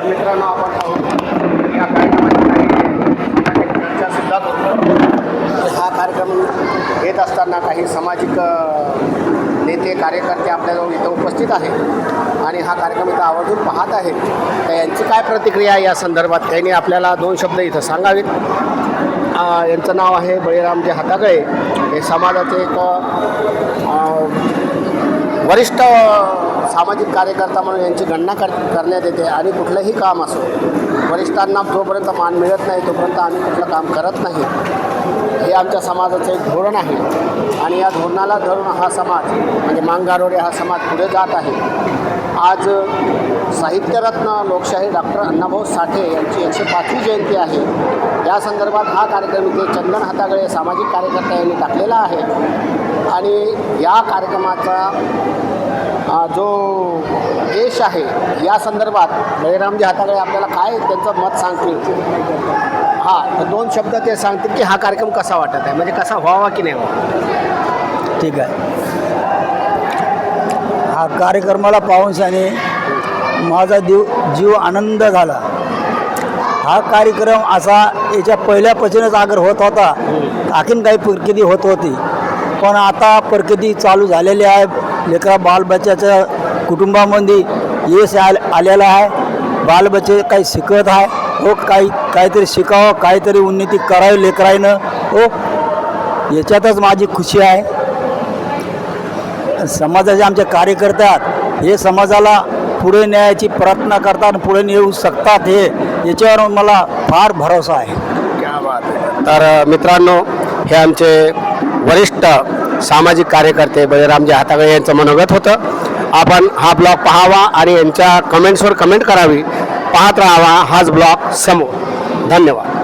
तर मित्रांनो आपण पाहू या कार्यक्रमाची काही सुद्धा करतो. हा कार्यक्रम घेत असताना काही सामाजिक नेते कार्यकर्ते आपल्याजवळ इथं उपस्थित आहेत आणि हा कार्यक्रम इथं आवर्जून पाहत आहेत. तर यांची काय प्रतिक्रिया या संदर्भात? त्यांनी आपल्याला दोन शब्द इथं सांगावेत. यांचं नाव आहे बळीरामजी हातागळे. हे समाजाचे एक वरिष्ठ सामाजिक कार्यकर्ता म्हणून यांची गणना कर करण्यात येते आणि कुठलंही काम असो वरिष्ठांना जोपर्यंत मान मिळत नाही तोपर्यंत आम्ही कुठलं काम करत नाही. हे आमच्या समाजाचं एक धोरण आहे. आणि या धोरणाला धरून हा समाज म्हणजे मांगारोडे हा समाज पुढे जात आहे. आज साहित्यरत्न लोकशाही डॉक्टर अण्णाभाऊ साठे यांची एकशे पाचवी जयंती आहे. या संदर्भात हा कार्यक्रम इथे चंदन हातागळे सामाजिक कार्यकर्ता यांनी टाकलेला आहे. आणि या कार्यक्रमाचा जो देश आहे या संदर्भात बळीरामजी हातागळे आपल्याला काय त्यांचं मत सांगतील? हां तर दोन शब्द ते सांगतील की हा कार्यक्रम कसा वाटत आहे? म्हणजे कसा व्हावा की नाही व्हावा? ठीक आहे. हा कार्यक्रमाला पाहूनशाने माझा जीव जीव आनंद झाला. हा कार्यक्रम असा याच्या पहिल्यापासूनच आगर होत होता. आणखीन काही प्रकृती होत होती. पण आता प्रकृती चालू झालेली आहे. लेकरा बालबच्च्याच्या कुटुंबामध्ये यश आल आलेलं आहे. बालबच्चे काही शिकत आहे. हो काही काहीतरी शिकावं काहीतरी उन्नती करावी लेकरायनं हो याच्यातच माझी खुशी आहे. समाजाचे आमचे कार्यकर्ते आहेत. हे समाजाला पुढे न्यायाची प्रयत्न करतात पुढे नेऊ शकतात हे याच्यावर मला फार भरोसा आहे. तर मित्रांनो हे आमचे वरिष्ठ सामाजिक कार्यकर्ते बळीरामजी हातागळे यांचं मनोगत होतं. आपण हा ब्लॉग पाहावा आणि यांच्या कमेंट्सवर कमेंट करावी. पाहत राहावा हाच ब्लॉग समोर. धन्यवाद.